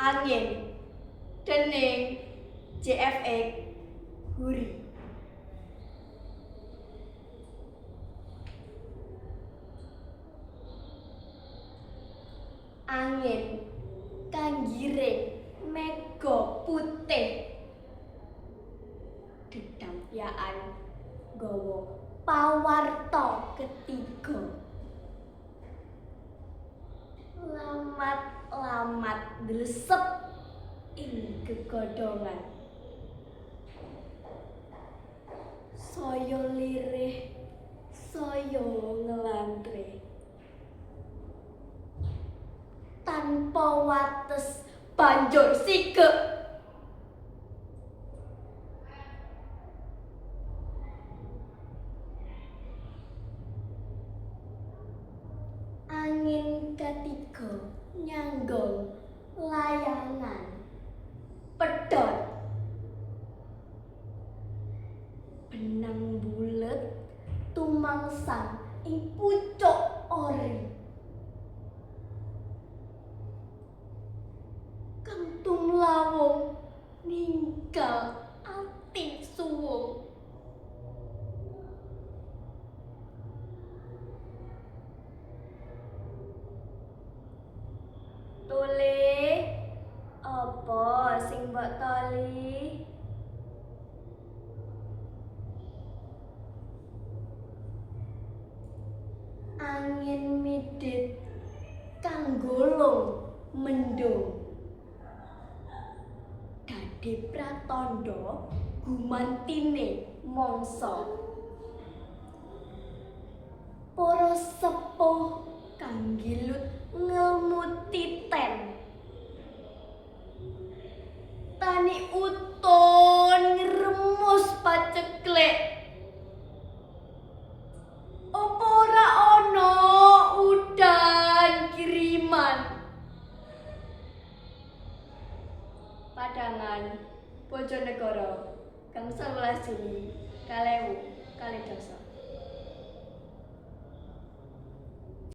angin dening JFX Huri angin kang giring mega putih. Dedampyaan gawa pawarta ketiga lamat-lamat dresep ing gegodongan saya lirih saya ngelantre. Tanpa wates banjur sikek angin ketiga nyanggong layangan pedot. Benang bulet. Tumangsang. Ing pucuk ori. Kang tumlawung ninggal Tole apa sing mbok toli? Angin midit kang golong mendung. Dadi pratandha gumantine mangsa. Para Tani uton ngremus paceklek. Apa ora ana udan kiriman? Padangan Bojonegoro, Gang 11 Juli, 2000, kali dosa.